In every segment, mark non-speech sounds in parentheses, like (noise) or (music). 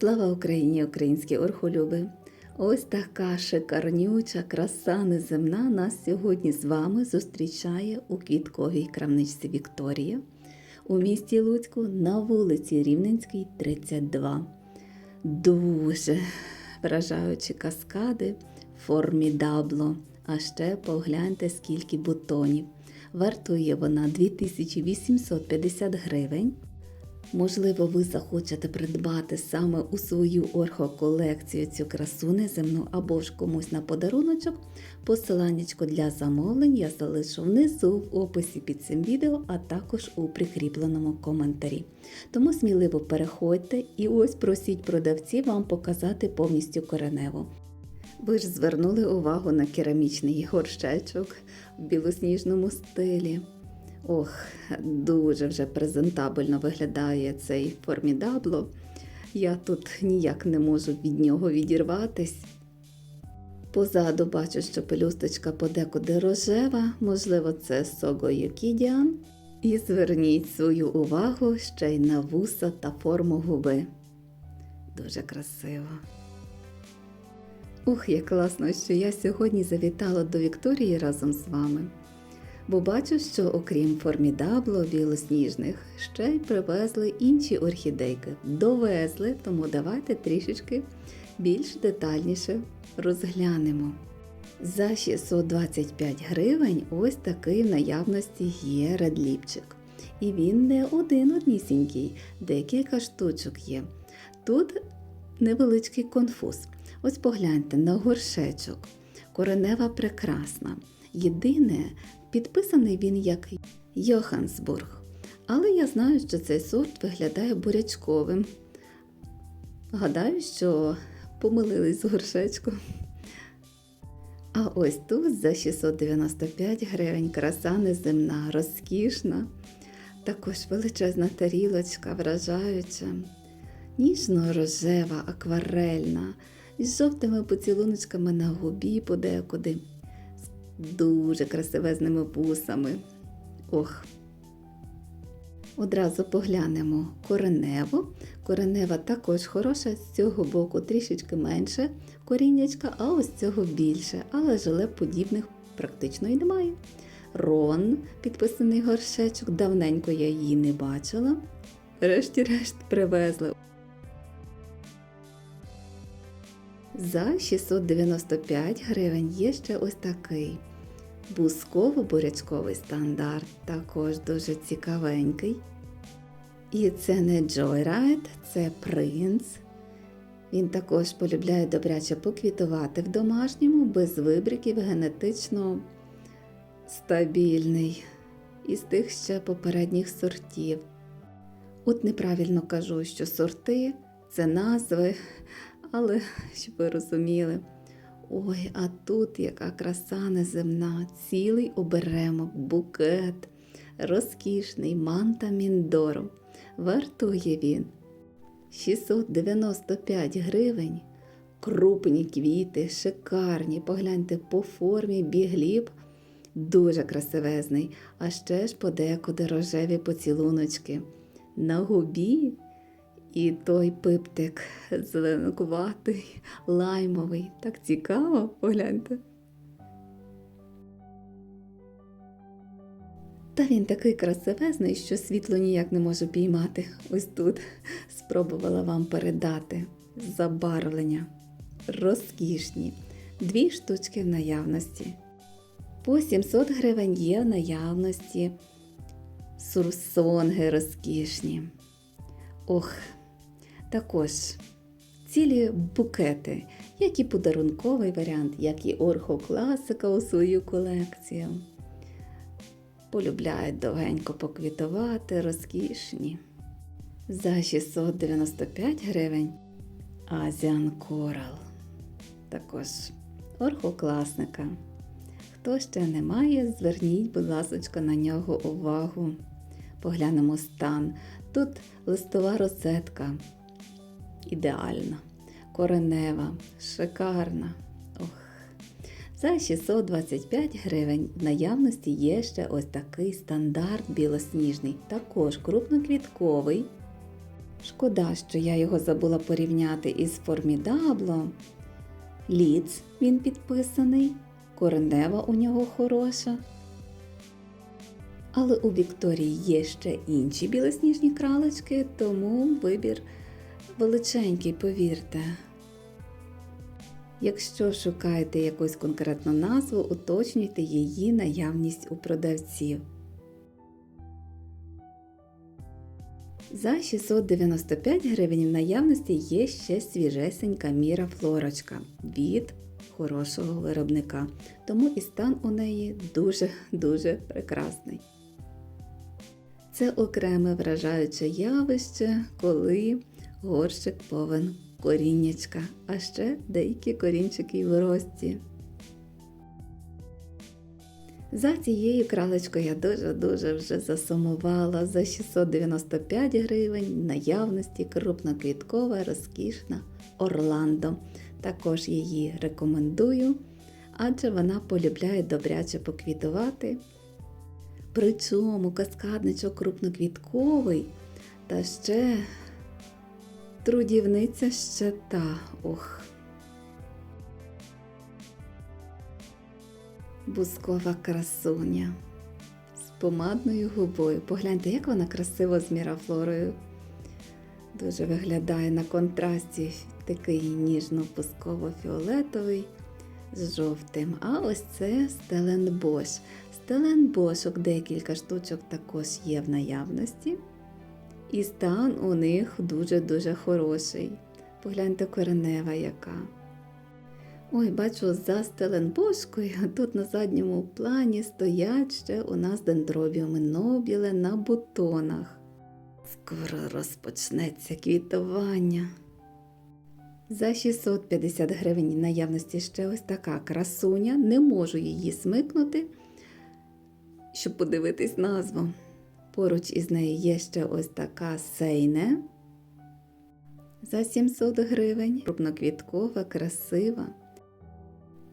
Слава Україні, українські орхолюби! Ось така шикарнюча краса неземна нас сьогодні з вами зустрічає у квітковій крамничці Вікторія у місті Луцьку на вулиці Рівненській, 32. Дуже вражаючі каскади, формідабло. А ще погляньте, скільки бутонів. Вартує вона 2850 гривень. Можливо, ви захочете придбати саме у свою орхоколекцію цю красу неземну або ж комусь на подаруночок. Посиланнячко для замовлень я залишу внизу в описі під цим відео, а також у прикріпленому коментарі. Тому сміливо переходьте і ось просіть продавців вам показати повністю кореневу. Ви ж звернули увагу на керамічний горщечок в білосніжному стилі. Ох, дуже вже презентабельно виглядає цей формідабло. Я тут ніяк не можу від нього відірватись. Позаду бачу, що пелюсточка подекуди рожева, можливо, це Сого Юкідіан. І зверніть свою увагу ще й на вуса та форму губи. Дуже красиво. Ух, як класно, що я сьогодні завітала до Вікторії разом з вами. Бо бачу, що окрім формідабло білосніжних, ще й привезли інші орхідейки. Довезли, тому давайте трішечки більш детальніше розглянемо. За 625 гривень ось такий в наявності є редліпчик. І він не один однісінький, декілька штучок є. Тут невеличкий конфуз. Ось погляньте на горшечок. Коренева прекрасна. Єдине, підписаний він як Йохансбург. Але я знаю, що цей сорт виглядає бурячковим. Гадаю, що помилились з горшечком. А ось тут за 695 гривень краса неземна, розкішна, також величезна тарілочка, вражаюча, ніжно-рожева, акварельна, із жовтими поцілуночками на губі подекуди, дуже красивезними вусами. Ох. Одразу поглянемо кореневу. Коренева також хороша, з цього боку трішечки менше коріннячка, а ось цього більше, але жилеп подібних практично і немає. Рон, підписаний горшечок, давненько я її не бачила. Решті-решт привезли. За 695 гривень є ще ось такий бусково-бурячковий стандарт, також дуже цікавенький. І це не Joyride, це принц. Він також полюбляє добряче поквітувати в домашньому, без вибриків, генетично стабільний, із тих ще попередніх сортів. От неправильно кажу, що сорти це назви, але щоб ви розуміли. Ой, а тут яка краса неземна, цілий оберемок, букет, розкішний манта Міндору. Вартує він 695 гривень. Крупні квіти, шикарні, погляньте по формі бігліб, дуже красивезний, а ще ж подекуди рожеві поцілуночки. На губі і той пиптик зеленкуватий, лаймовий. Так цікаво, погляньте. Та він такий красивезний, що світло ніяк не можу піймати. Ось тут спробувала вам передати забарвлення. Розкішні. Дві штучки в наявності. По 700 гривень є в наявності сурсонги розкішні. Ох, також цілі букети, як і подарунковий варіант, як і орхокласика у свою колекцію. Полюбляють довгенько поквітувати, розкішні. За 695 гривень Азіан Корал. Також орхокласника. Хто ще не має, зверніть, будь ласка, на нього увагу. Поглянемо стан. Тут листова розетка. Ідеальна, коренева, шикарна. Ох. За 625 гривень в наявності є ще ось такий стандарт білосніжний, також крупноквітковий. Шкода, що я його забула порівняти із Формідабло. Ліц він підписаний, коренева у нього хороша. Але у Вікторії є ще інші білосніжні кралечки, тому вибір величенький, повірте. Якщо шукаєте якусь конкретну назву, уточнюйте її наявність у продавців. За 695 гривень в наявності є ще свіжесенька міра флорочка від хорошого виробника, тому і стан у неї дуже-дуже прекрасний. Це окреме вражаюче явище, коли горщик повен коріннячка, а ще деякі корінчики в рості. За цією кралечкою я дуже-дуже вже засумувала. За 695 гривень наявності крупноквіткова, розкішна Орландо. Також її рекомендую, адже вона полюбляє добряче поквітувати. Причому каскадничок крупноквітковий та ще трудівниця ще та. Ох. Бускова красуня з помадною губою. Погляньте, як вона красиво з мірафлорою. Дуже виглядає на контрасті такий ніжно-пусково-фіолетовий з жовтим. А ось це стеленбош. Стеленбошок декілька штучок також є в наявності. І стан у них дуже-дуже хороший. Погляньте коренева яка. Ой, бачу, за стеленбошкою тут на задньому плані стоять ще у нас дендробіуми нобіле на бутонах. Скоро розпочнеться квітування. За 650 гривень наявності ще ось така красуня. Не можу її смикнути, щоб подивитись назву. Поруч із нею є ще ось така сейне. За 700 гривень. Крупноквіткова, красива.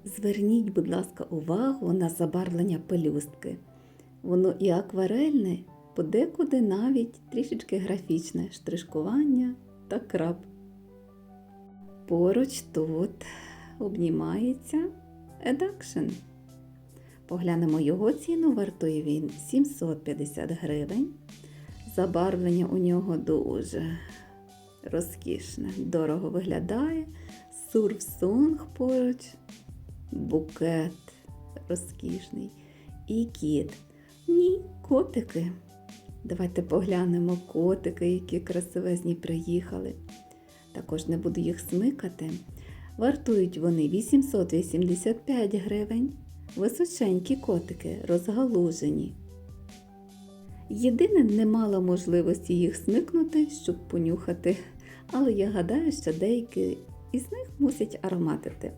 Зверніть, будь ласка, увагу на забарвлення пелюстки. Воно і акварельне, подекуди навіть трішечки графічне штришкування та крап. Поруч тут обнімається едакшн. Поглянемо його ціну, вартує він 750 гривень. Забарвлення у нього дуже розкішне, дорого виглядає. Сурфсонг поруч, букет розкішний і кіт. Ні, котики. Давайте поглянемо котики, які красивезні приїхали. Також не буду їх смикати. Вартують вони 885 гривень. Височенькі котики розгалужені. Єдине, не мала можливості їх смикнути, щоб понюхати, але я гадаю, що деякі із них мусять ароматити,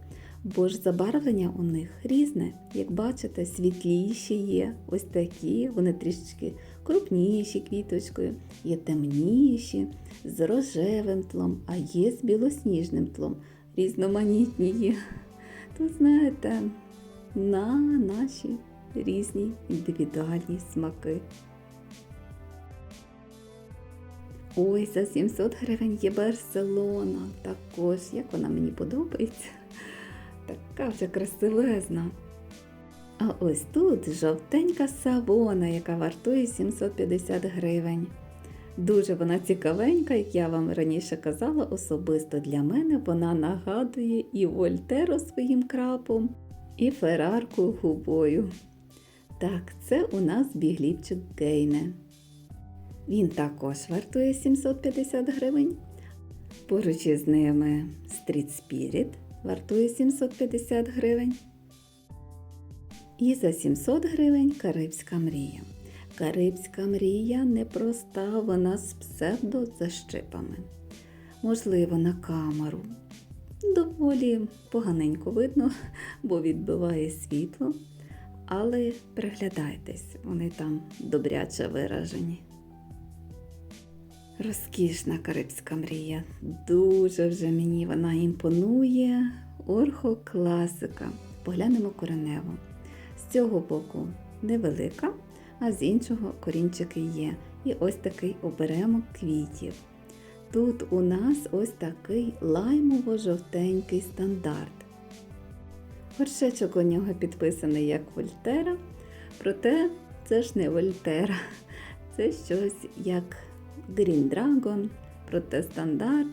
бо ж забарвлення у них різне. Як бачите, світліші є, ось такі, вони трішечки крупніші квіточкою, є темніші, з рожевим тлом, а є з білосніжним тлом, різноманітні є. Тут знаєте, на наші різні індивідуальні смаки. Ой, за 700 гривень є Барселона. Також, як вона мені подобається. Така вже красивезна. А ось тут жовтенька савона, яка вартує 750 гривень. Дуже вона цікавенька, як я вам раніше казала, особисто для мене вона нагадує і Вольтеро своїм крапом, і ферарку губою. Так, це у нас бігліпчик Гейне. Він також вартує 750 гривень. Поруч із ними Street Spirit вартує 750 гривень. І за 700 гривень Карибська мрія. Карибська мрія непроста, вона з псевдозащипами. Можливо, на камеру. Доволі поганенько видно, бо відбиває світло. Але приглядайтесь, вони там добряче виражені. Розкішна карибська мрія. Дуже вже мені вона імпонує. Орхокласика. Поглянемо коренево. З цього боку невелика, а з іншого корінчики є. І ось такий оберемок квітів. Тут у нас ось такий лаймово-жовтенький стандарт. Горшечок у нього підписаний як Вольтера, проте це ж не Вольтера, це щось як Green Dragon, проте стандарт,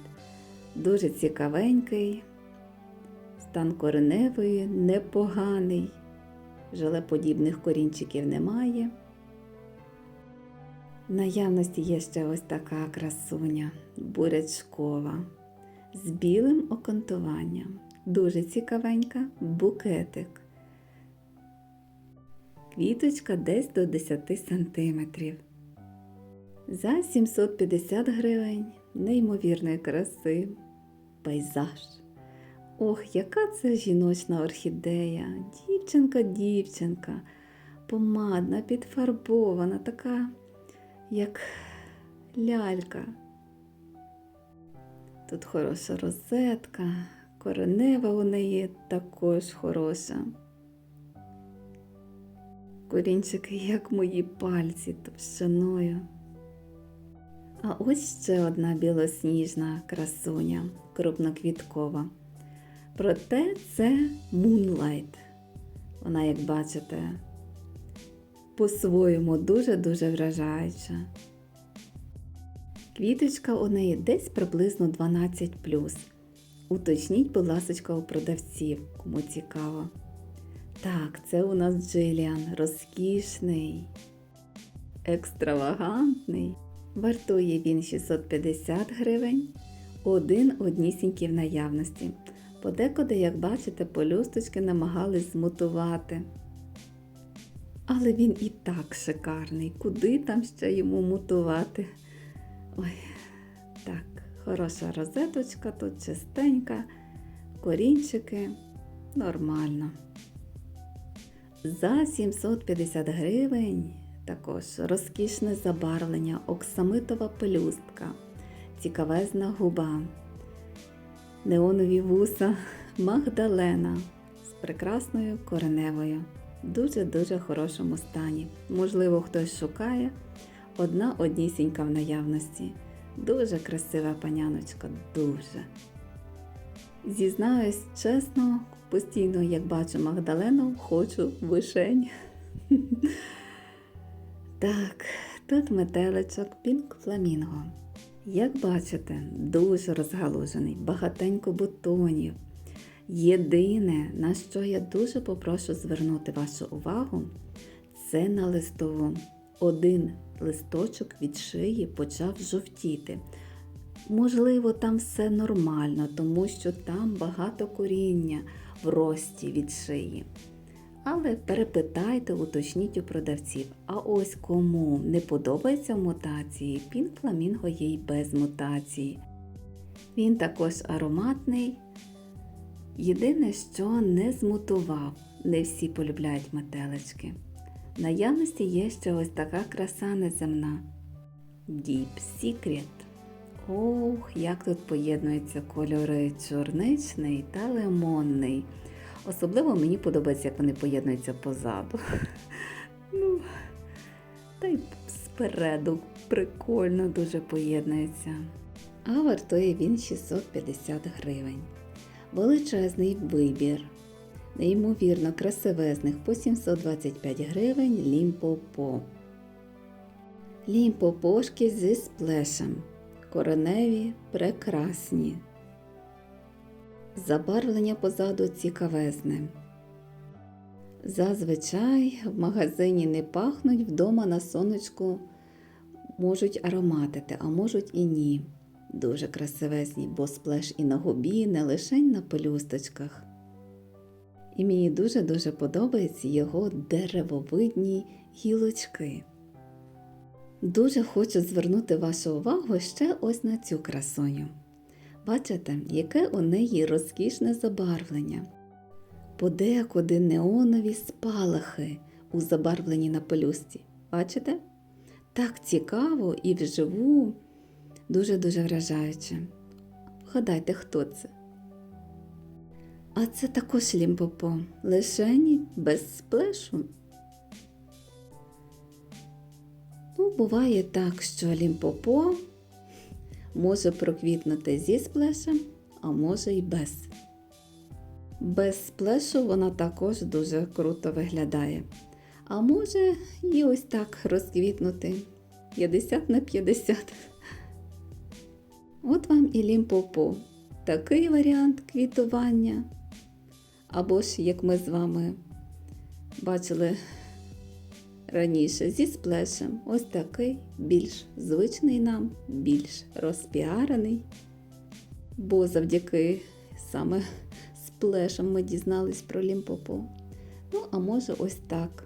дуже цікавенький, стан кореневий, непоганий, желеподібних корінчиків немає. Наявності є ще ось така красуня бурячкова з білим окантуванням. Дуже цікавенька букетик. Квіточка десь до 10 сантиметрів. За 750 гривень неймовірної краси, пейзаж. Ох, яка це жіночна орхідея! Дівчинка, дівчинка, помадна, підфарбована, така, як лялька. Тут хороша розетка, коренева у неї також хороша. Корінчики, як мої пальці товщиною. А ось ще одна білосніжна красуня, крупноквіткова. Проте це Moonlight. Вона, як бачите, по-своєму дуже-дуже вражаюча. Квіточка у неї десь приблизно 12 Уточніть, будь ласка, у продавців, кому цікаво. Так, це у нас Джиліан, розкішний, екстравагантний. Вартує він 650 гривень, один однісінький в наявності. Подекуди, як бачите, полюсточки намагались змутувати. Але він і так шикарний. Куди там ще йому мутувати? Ой, так, хороша розеточка, тут чистенька, корінчики нормально. За 750 гривень також розкішне забарвлення, оксамитова пелюстка, цікавезна губа, неонові вуса, Магдалена з прекрасною кореневою, дуже-дуже хорошому стані. Можливо, хтось шукає одна однісінька в наявності. Дуже красива паняночка, дуже. Зізнаюсь чесно, постійно, як бачу Магдалену, хочу вишень. (laughs) Так, тут метеличок Пінк Фламінго. Як бачите, дуже розгалужений, багатенько бутонів. Єдине, на що я дуже попрошу звернути вашу увагу, це на листову. Один листочок від шиї почав жовтіти. Можливо, там все нормально, тому що там багато коріння в рості від шиї. Але перепитайте, уточніть у продавців. А ось кому не подобається мутації, пінк фламінго є й без мутації. Він також ароматний. Єдине, що не змутував, не всі полюбляють метелички. В наявності є ще ось така краса неземна. Deep Secret. Ох, як тут поєднуються кольори чорничний та лимонний. Особливо мені подобається, як вони поєднуються позаду. (laughs) Ну, та й спереду прикольно дуже поєднується. А вартує він 650 гривень. Величезний вибір. Неймовірно красивезних по 725 гривень лімпопо. Лімпопошки зі сплешем. Кореневі прекрасні. Забарвлення позаду цікавезне. Зазвичай в магазині не пахнуть, вдома на сонечку можуть ароматити, а можуть і ні. Дуже красивезні, бо сплеш і на губі, не лише на пелюсточках. І мені дуже-дуже подобаються його деревовидні гілочки. Дуже хочу звернути вашу увагу ще ось на цю красуню. Бачите, яке у неї розкішне забарвлення. Подекуди неонові спалахи у забарвленні на пелюсті. Бачите? Так цікаво і вживу, дуже-дуже вражаюче. Вгадайте, хто це? А це також лімпопо, лишені без сплешу. Ну, буває так, що лімпопо може проквітнути зі сплешем, а може й без. Без сплешу вона також дуже круто виглядає. А може і ось так розквітнути 50 на 50. От вам і лімпопо. Такий варіант квітування. Або ж, як ми з вами бачили раніше зі сплешем, ось такий більш звичний нам, більш розпіарений. Бо завдяки саме сплешам ми дізнались про лімпопо. Ну, а може ось так.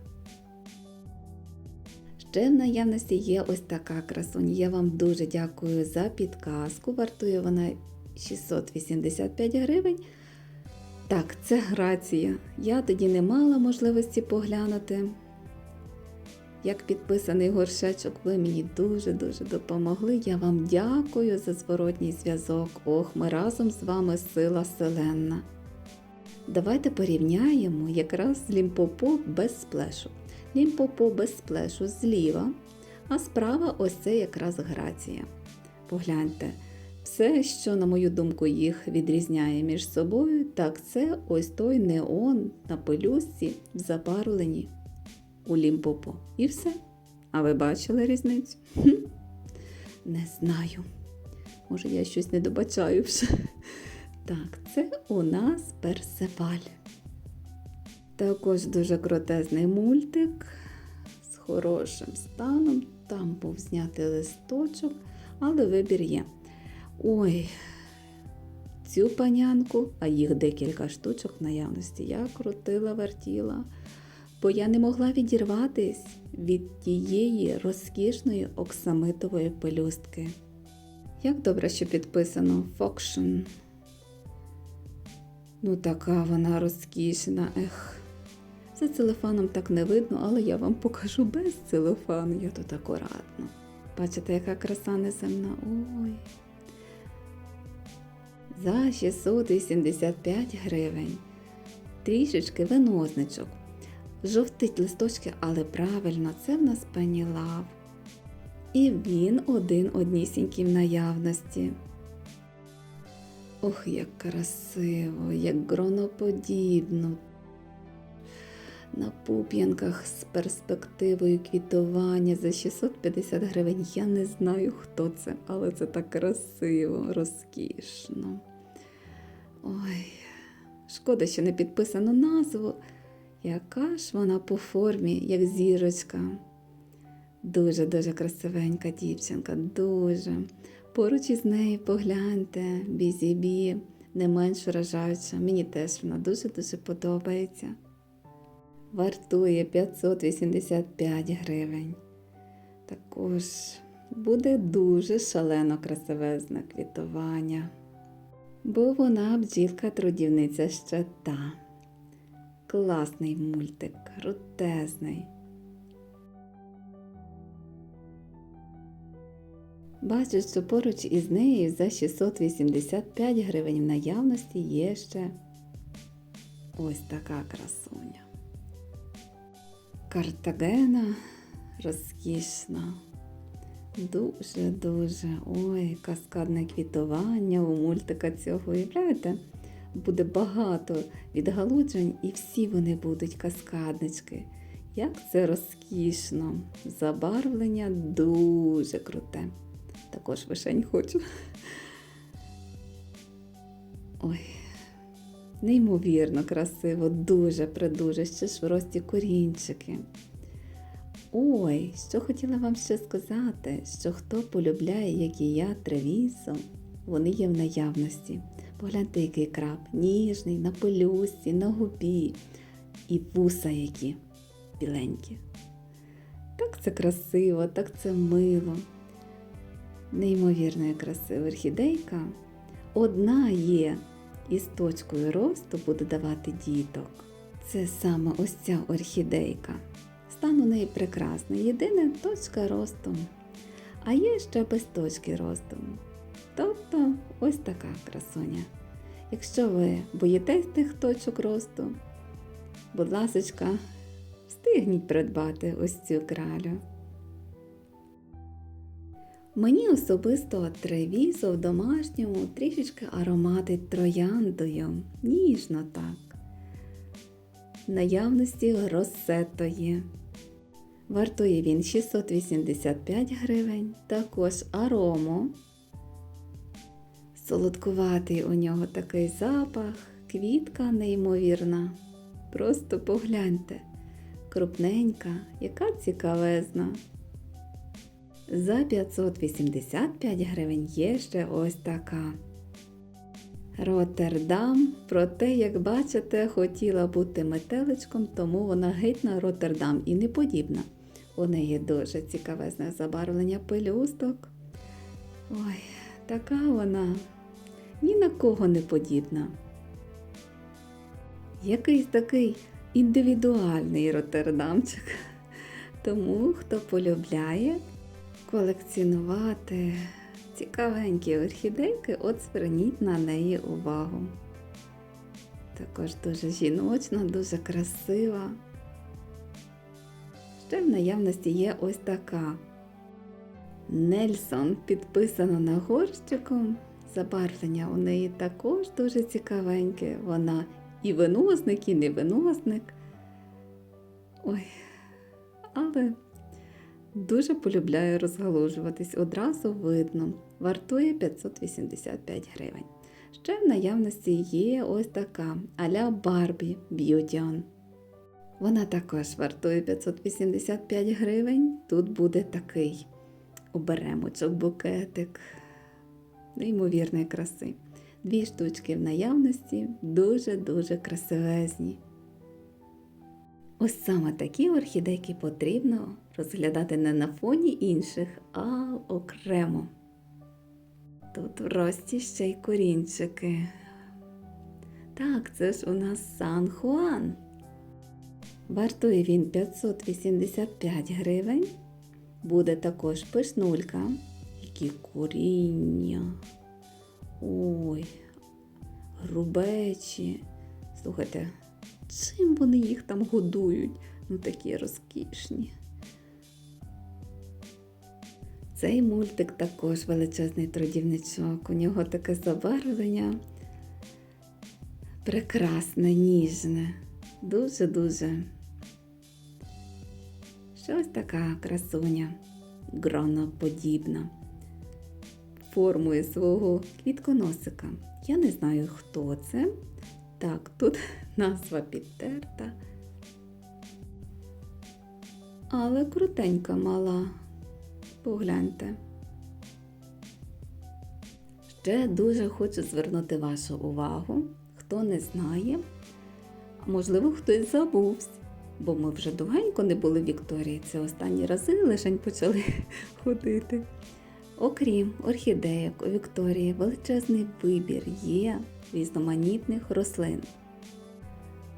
Ще в наявності є ось така красуня. Я вам дуже дякую за підказку. Вартує вона 685 гривень. Так, це грація. Я тоді не мала можливості поглянути. Як підписаний горшечок, ви мені дуже-дуже допомогли. Я вам дякую за зворотній зв'язок. Ох, ми разом з вами сила селенна. Давайте порівняємо якраз лімпопо без сплешу. Лімпопо без сплешу зліва, а справа ось це якраз грація. Погляньте, все, що, на мою думку, їх відрізняє між собою, так це ось той неон на пелюстці в забарвленні у лімпопо. І все. А ви бачили різницю? Хм. Не знаю. Може, я щось не добачаю вже. Так, це у нас персеваль. Також дуже крутезний мультик з хорошим станом. Там був знятий листочок, але вибір є. Ой, цю панянку, а їх декілька штучок в наявності, я крутила, вертіла, бо я не могла відірватись від тієї розкішної оксамитової пелюстки. Як добре, що підписано Фокшн. Ну, така вона розкішна, ех. За целофаном так не видно, але я вам покажу без целофану. Я тут акуратно. Бачите, яка краса неземна. Ой. За 685 гривень. Трішечки винозничок. Жовтить листочки, але правильно, це в нас пенілав. І він один однісінький в наявності. Ох, як красиво, як гроноподібно. На пуп'янках з перспективою квітування за 650 гривень. Я не знаю, хто це, але це так красиво, розкішно. Ой, шкода, що не підписано назву. Яка ж вона по формі, як зірочка. Дуже-дуже красивенька дівчинка, дуже. Поруч із нею погляньте, бізі-бі, не менш вражаюча. Мені теж вона дуже-дуже подобається. Вартує 585 гривень. Також буде дуже шалено красивезне квітування. Бо вона бджілка трудівниця ще та. Класний мультик, крутезний. Бачу, що поруч із нею за 685 гривень в наявності є ще ось така красуня. Картагена розкішна. Дуже-дуже. Ой, каскадне квітування у мультика цього. Уявляєте? Буде багато відгалуджень і всі вони будуть каскаднички. Як це розкішно! Забарвлення дуже круте. Також вишень хочу. Ой, неймовірно красиво, дуже придуже, ще ж в рості корінчики. Ой, що хотіла вам ще сказати, що хто полюбляє, як і я, тревісо, вони є в наявності. Погляньте, який краб, ніжний, на пелюсті, на губі і вуса які біленькі. Так це красиво, так це мило. Неймовірно красива орхідейка. Одна є із точкою росту буде давати діток. Це саме ось ця орхідейка. Стан у неї прекрасний. Єдина точка росту. А є ще без точки росту. Тобто ось така красуня. Якщо ви боїтесь тих точок росту, будь ласочка, встигніть придбати ось цю кралю. Мені особисто тревізо в домашньому трішечки ароматить трояндою, ніжно так. Наявності росето є. Вартує він 685 гривень, також аромо. Солодкуватий у нього такий запах, квітка неймовірна. Просто погляньте, крупненька, яка цікавезна. За 585 гривень є ще ось така. Роттердам, проте, як бачите, хотіла бути метеличком, тому вона геть на Роттердам і не подібна. У неї дуже цікавезне забарвлення пелюсток. Ой, така вона ні на кого не подібна. Якийсь такий індивідуальний Роттердамчик. Тому, хто полюбляє колекціонувати цікавенькі орхідейки, от зверніть на неї увагу. Також дуже жіночна, дуже красива. Ще в наявності є ось така. Нельсон підписана на горщиком. Забарвлення у неї також дуже цікавеньке. Вона і виносник, і не виносник. Ой, але дуже полюбляю розгалужуватись, одразу видно. Вартує 585 гривень. Ще в наявності є ось така а-ля Barbie Beauty Вона також вартує 585 гривень. Тут буде такий оберемочок, букетик неймовірної краси. Дві штучки в наявності дуже-дуже красивезні. Ось саме такі орхідейки потрібно розглядати не на фоні інших, а окремо. Тут в рості ще й корінчики. Так, це ж у нас Сан Хуан. Вартує він 585 гривень. Буде також пишнулька. Які коріння. Ой, грубечі. Слухайте, чим вони їх там годують? Ну такі розкішні. Цей мультик також величезний трудівничок. У нього таке забарвлення прекрасне, ніжне, дуже-дуже. Щось така красуня, гроноподібна, формує свого квітконосика. Я не знаю, хто це. Так, тут (laughs) назва підтерта. Але крутенька мала. Погляньте. Ще дуже хочу звернути вашу увагу, хто не знає, а можливо, хтось забувся, бо ми вже довгенько не були в Вікторії. Це останні рази лишень почали (laughs) ходити. Окрім орхідеїк у Вікторії, величезний вибір є різноманітних рослин.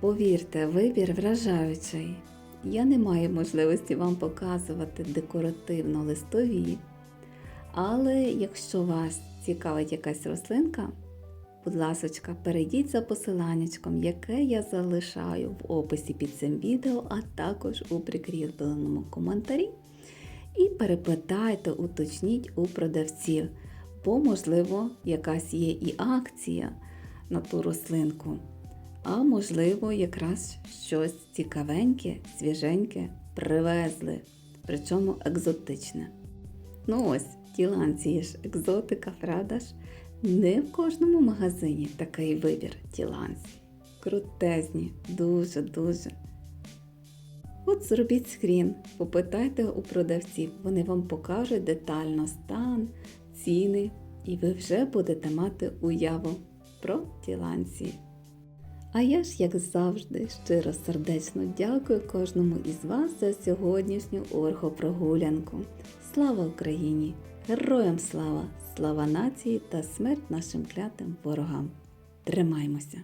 Повірте, вибір вражаючий. Я не маю можливості вам показувати декоративно листові, але якщо вас цікавить якась рослинка, будь ласка, перейдіть за посиланнячком, яке я залишаю в описі під цим відео, а також у прикріпленому коментарі. І перепитайте, уточніть у продавців, бо, можливо, якась є і акція на ту рослинку. А можливо, якраз щось цікавеньке, свіженьке привезли, причому екзотичне. Ну ось, тіланці ж екзотика, правда ж? Не в кожному магазині такий вибір тіланці. Крутезні, дуже-дуже. От зробіть скрін, попитайте у продавців, вони вам покажуть детально стан, ціни, і ви вже будете мати уяву про тіланці. А я ж, як завжди, щиро сердечно дякую кожному із вас за сьогоднішню оргопрогулянку. Слава Україні! Героям слава! Слава нації та смерть нашим клятим ворогам! Тримаймося!